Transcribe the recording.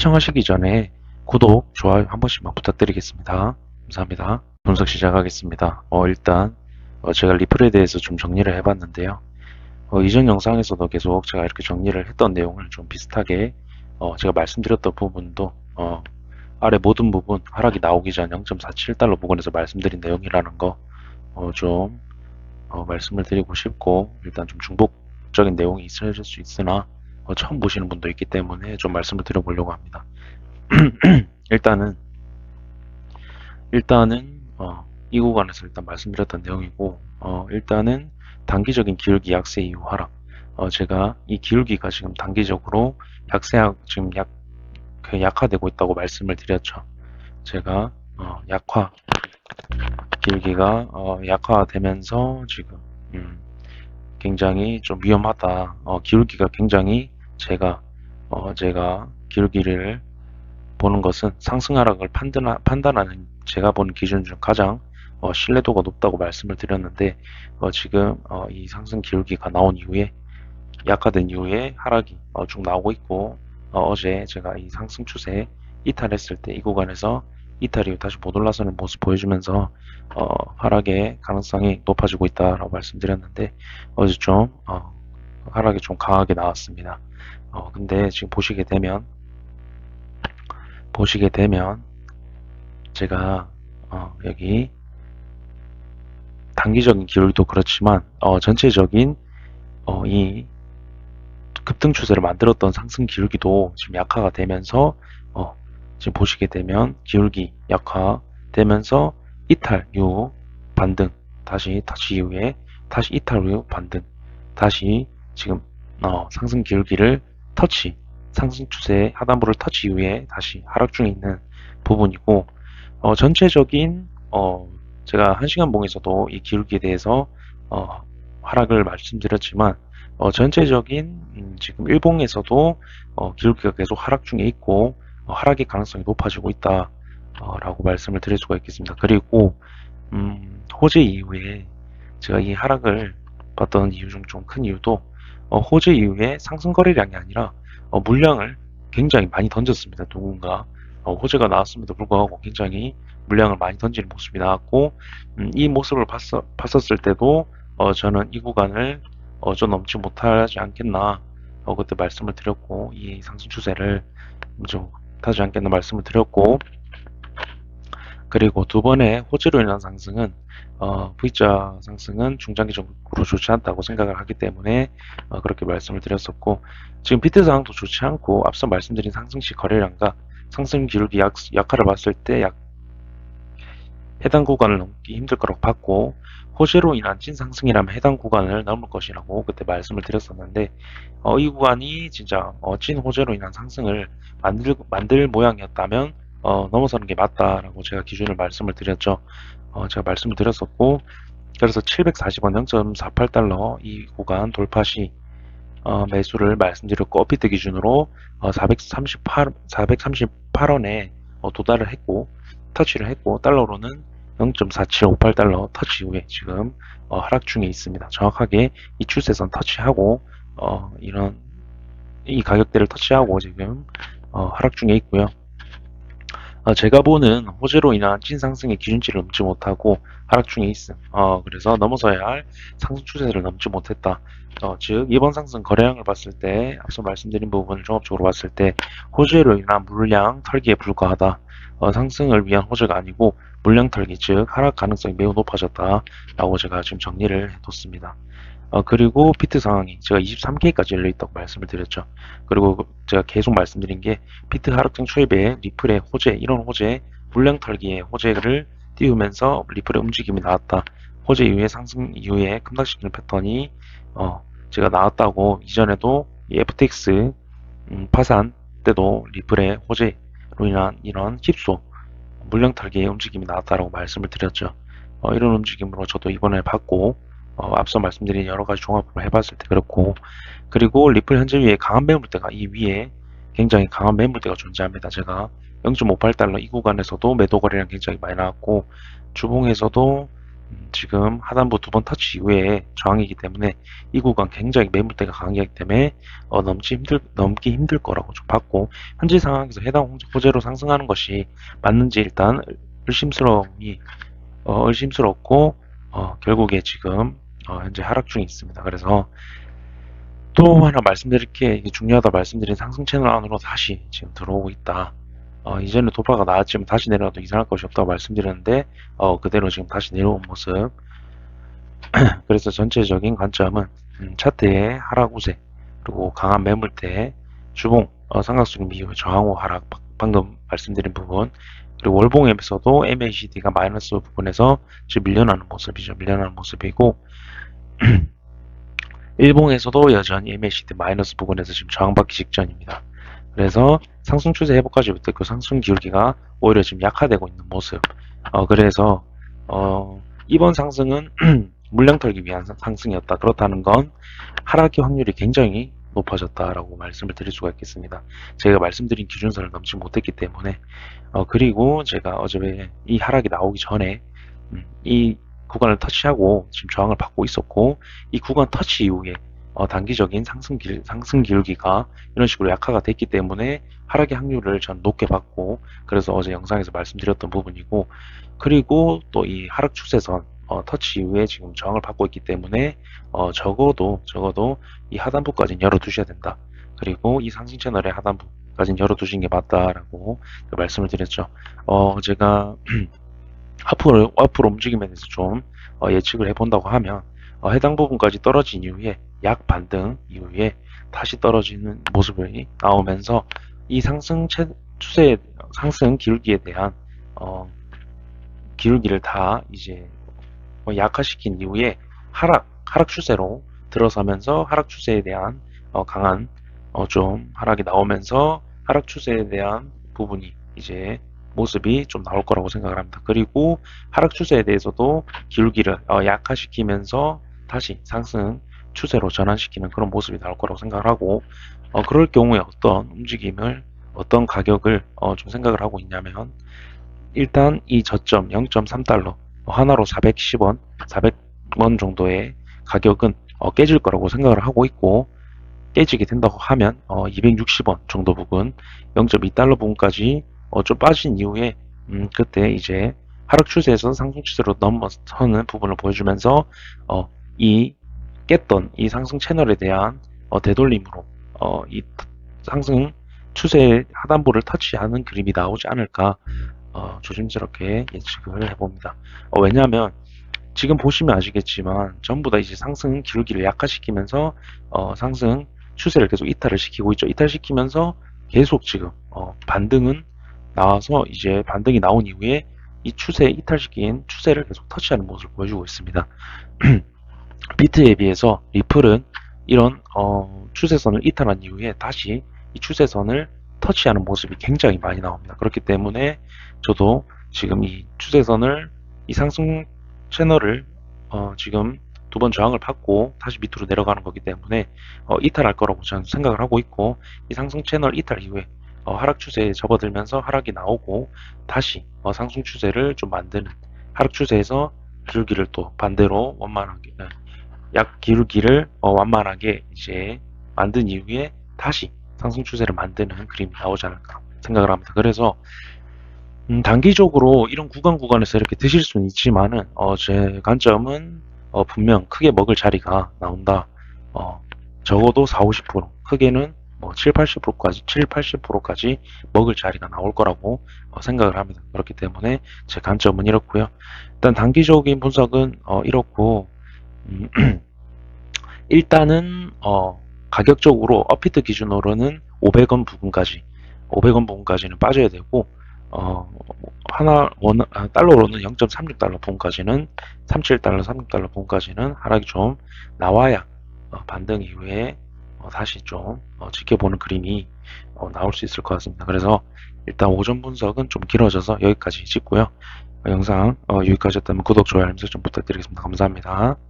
시청하시기 전에 구독, 좋아요 한 번씩만 부탁드리겠습니다. 감사합니다. 분석 시작하겠습니다. 어, 일단 어, 제가 리플에 대해서 좀 정리를 해봤는데요. 어, 이전 영상에서도 계속 제가 이렇게 정리를 했던 내용을 좀 비슷하게 어, 제가 말씀드렸던 부분도 어, 아래 모든 부분 하락이 나오기 전 0.47달러 부근에서 말씀드린 내용이라는 거 어, 좀 어, 말씀을 드리고 싶고 일단 좀 중복적인 내용이 있을 수 있으나 어, 처음 보시는 분도 있기 때문에 좀 말씀을 드려보려고 합니다. 일단은 일단은 어, 이 구간에서 일단 말씀드렸던 내용이고 어, 일단은 단기적인 기울기 약세 이후 하락 어, 제가 이 기울기가 지금 단기적으로 약세하 지금 약, 그 약화되고 있다고 말씀을 드렸죠. 제가 어, 약화 기울기가 어, 약화되면서 지금 음, 굉장히 좀 위험하다. 어, 기울기가 굉장히 제가 어, 제가 기울기를 보는 것은 상승 하락을 판단하, 판단하는 제가 보는 기준 중 가장 어, 신뢰도가 높다고 말씀을 드렸는데 어, 지금 어, 이 상승 기울기가 나온 이후에 약화된 이후에 하락이 어, 쭉 나오고 있고 어, 제 제가 이 상승 추세 이탈했을 때 이 구간에서 이탈이 다시 못 올라서는 모습 보여주면서 어, 하락의 가능성이 높아지고 있다라고 말씀드렸는데 어제 좀 어, 하락이 좀 강하게 나왔습니다. 어, 근데 지금 보시게 되면 보시게 되면 제가 어, 여기 단기적인 기울기도 그렇지만 어, 전체적인 어, 이 급등 추세를 만들었던 상승 기울기도 지금 약화가 되면서 어, 지금 보시게 되면 기울기 약화 되면서 이탈 이후 반등 다시 터치 이후에 다시 이탈 이후 반등 다시 지금 어, 상승 기울기를 터치 상승 추세 하단부를 터치 이후에 다시 하락 중에 있는 부분이고 어, 전체적인 어, 제가 한시간 봉에서도 이 기울기에 대해서 어, 하락을 말씀드렸지만 어, 전체적인 음, 지금 일봉에서도 어, 기울기가 계속 하락 중에 있고 어, 하락의 가능성이 높아지고 있다 어, 라고 말씀을 드릴 수가 있겠습니다. 그리고 음, 호재 이후에 제가 이 하락을 봤던 이유 중 좀 큰 이유도 어, 호재 이후에 상승 거래량이 아니라 어, 물량을 굉장히 많이 던졌습니다. 누군가 어, 호재가 나왔음에도 불구하고 굉장히 물량을 많이 던지는 모습이 나왔고 음, 이 모습을 봤어, 봤었을 때도 어, 저는 이 구간을 어, 좀 넘지 못하지 않겠나 어, 그때 말씀을 드렸고 이 상승 추세를 좀 타지 않겠나 말씀을 드렸고 그리고 두 번의 호재로 인한 상승은 어, V자 상승은 중장기적으로 좋지 않다고 생각을 하기 때문에 어, 그렇게 말씀을 드렸었고 지금 비트 상황도 좋지 않고 앞서 말씀드린 상승시 거래량과 상승 기울기 약, 약화를 봤을 때 약 해당 구간을 넘기 힘들 거라고 봤고 호재로 인한 찐상승이라면 해당 구간을 넘을 것이라고 그때 말씀을 드렸었는데 어, 이 구간이 진짜 어, 찐 호재로 인한 상승을 만들, 만들 모양이었다면 어, 넘어서는 게 맞다라고 제가 기준을 말씀을 드렸죠. 어, 제가 말씀을 드렸었고 그래서 740원 0.48달러 이 구간 돌파 시 어, 매수를 말씀드렸고 어피트 기준으로 어, 438, 438원에 어, 도달을 했고 터치를 했고 달러로는 0.4758달러 터치 이후에 지금 어, 하락 중에 있습니다. 정확하게 이 추세선 터치하고 어, 이런 이 가격대를 터치하고 지금 어, 하락 중에 있고요. 어, 제가 보는 호재로 인한 찐상승의 기준치를 넘지 못하고 하락 중에 있음. 어, 그래서 넘어서야 할 상승 추세를 넘지 못했다. 어, 즉 이번 상승 거래량을 봤을 때 앞서 말씀드린 부분을 종합적으로 봤을 때 호재로 인한 물량 털기에 불과하다. 어, 상승을 위한 호재가 아니고 물량 털기 즉 하락 가능성이 매우 높아졌다 라고 제가 지금 정리를 해뒀습니다. 어, 그리고 비트 상황이 제가 23K까지 열려있다고 말씀을 드렸죠. 그리고 제가 계속 말씀드린 게 비트 하락장 초입에 리플의 호재 이런 호재 물량 털기의 호재를 띄우면서 리플의 움직임이 나왔다. 호재 이후에 상승 이후에 급락시키는 패턴이 어, 제가 나왔다고 이전에도 FTX 음, 파산 때도 리플의 호재로 인한 이런 힙소 물량 털기의 움직임이 나왔다라고 말씀을 드렸죠. 어, 이런 움직임으로 저도 이번에 봤고 어, 앞서 말씀드린 여러 가지 종합을 해봤을 때 그렇고 그리고 리플 현재 위에 강한 매물대가 이 위에 굉장히 강한 매물대가 존재합니다. 제가 0.58달러 이 구간에서도 매도 거래량 굉장히 많이 나왔고 주봉에서도 음, 지금 하단부 두 번 터치 이후에 저항이기 때문에 이 구간 굉장히 매물대가 강하기 때문에 어, 넘지 힘들 넘기 힘들 거라고 좀 봤고 현재 상황에서 해당 호재로 상승하는 것이 맞는지 일단 의심스러움이 어, 의심스럽고 어, 결국에 지금 어, 현재 하락 중에 있습니다. 그래서 또 하나 말씀드릴 게 중요하다 말씀드린 상승 채널 안으로 다시 지금 들어오고 있다. 어, 이전에 돌파가 나왔지만 다시 내려가도 이상할 것이 없다고 말씀드렸는데 어, 그대로 지금 다시 내려온 모습. 그래서 전체적인 관점은 음, 차트의 하락 우세 그리고 강한 매물대 주봉 어, 삼각수렴 이후 저항후 하락 바- 방금 말씀드린 부분 그리고 월봉에서도 MACD가 마이너스 부분에서 지금 밀려나는 모습이죠. 밀려나는 모습이고 일봉에서도 여전히 MACD 마이너스 부분에서 지금 저항받기 직전입니다. 그래서 상승 추세 회복까지부터 그 상승 기울기가 오히려 지금 약화되고 있는 모습. 어, 그래서 어, 이번 상승은 물량 털기 위한 상- 상승이었다. 그렇다는 건 하락의 확률이 굉장히 높아졌다라고 말씀을 드릴 수가 있겠습니다. 제가 말씀드린 기준선을 넘지 못했기 때문에 어, 그리고 제가 어제 이 하락이 나오기 전에 음, 이 구간을 터치하고 지금 저항을 받고 있었고 이 구간 터치 이후에 어, 단기적인 상승 길, 상승 기울기가 이런 식으로 약화가 됐기 때문에 하락의 확률을 전 높게 봤고 그래서 어제 영상에서 말씀드렸던 부분이고 그리고 또 이 하락 추세선 어, 터치 이후에 지금 저항을 받고 있기 때문에 어, 적어도 적어도 이 하단부까지는 열어두셔야 된다. 그리고 이 상승 채널의 하단부까지는 열어두시는 게 맞다라고 그 말씀을 드렸죠. 어, 제가 앞으로 앞으로 움직임에 대해서 좀 어, 예측을 해본다고 하면 어, 해당 부분까지 떨어진 이후에 약 반등 이후에 다시 떨어지는 모습이 나오면서 이 상승 채, 추세 상승 기울기에 대한 어, 기울기를 다 이제 뭐 약화시킨 이후에 하락 하락 추세로 들어서면서 하락 추세에 대한 어, 강한 어, 좀 하락이 나오면서 하락 추세에 대한 부분이 이제 모습이 좀 나올 거라고 생각을 합니다. 그리고 하락 추세에 대해서도 기울기를 어, 약화시키면서 다시 상승 추세로 전환시키는 그런 모습이 나올 거라고 생각을 하고 어, 그럴 경우에 어떤 움직임을 어떤 가격을 어, 좀 생각을 하고 있냐면 일단 이 저점 0.3달러 하나로 410원 400원 정도의 가격은 어, 깨질 거라고 생각을 하고 있고 깨지게 된다고 하면 어, 260원 정도 부분 0.2달러 부분까지 어, 좀 빠진 이후에 음, 그때 이제 하락 추세에서 상승 추세로 넘어서는 부분을 보여주면서 어, 이 깼던 이 상승 채널에 대한 어, 되돌림으로 어, 이 상승 추세 하단부를 터치하는 그림이 나오지 않을까 어, 조심스럽게 예측을 해봅니다. 어, 왜냐하면 지금 보시면 아시겠지만 전부 다 이제 상승 기울기를 약화시키면서 어, 상승 추세를 계속 이탈을 시키고 있죠. 이탈시키면서 계속 지금 어, 반등은 나와서 이제 반등이 나온 이후에 이 추세 이탈시킨 추세를 계속 터치하는 모습을 보여주고 있습니다. 비트에 비해서 리플은 이런 어, 추세선을 이탈한 이후에 다시 이 추세선을 터치하는 모습이 굉장히 많이 나옵니다. 그렇기 때문에 저도 지금 이 추세선을 이 상승 채널을 어, 지금 두 번 저항을 받고 다시 밑으로 내려가는 거기 때문에 어, 이탈할 거라고 저는 생각을 하고 있고 이 상승 채널 이탈 이후에 어, 하락 추세에 접어들면서 하락이 나오고 다시 어, 상승 추세를 좀 만드는 하락 추세에서 기울기를 또 반대로 원만하게 네, 약 기울기를 어, 완만하게 이제 만든 이후에 다시 상승 추세를 만드는 그림이 나오지 않을까 생각을 합니다. 그래서 음, 단기적으로 이런 구간 구간에서 이렇게 드실 수는 있지만은 어, 제 관점은 어, 분명 크게 먹을 자리가 나온다. 어, 적어도 4, 50% 크게는 뭐 7, 80%까지 7, 80%까지 먹을 자리가 나올 거라고 어, 생각을 합니다. 그렇기 때문에 제 관점은 이렇고요. 일단 단기적인 분석은 어, 이렇고 음, 일단은 어, 가격적으로 업비트 기준으로는 500원 부분까지 500원 부분까지는 빠져야 되고 어, 하나 원 아, 달러로는 0.36달러 부분까지는 37달러, 36달러 부분까지는 하락이 좀 나와야 어, 반등 이후에 어, 다시 좀 어, 지켜보는 그림이 어, 나올 수 있을 것 같습니다. 그래서 일단 오전 분석은 좀 길어져서 여기까지 찍고요. 어, 영상 어, 유익하셨다면 구독, 좋아요, 알림 설정 부탁드리겠습니다. 감사합니다.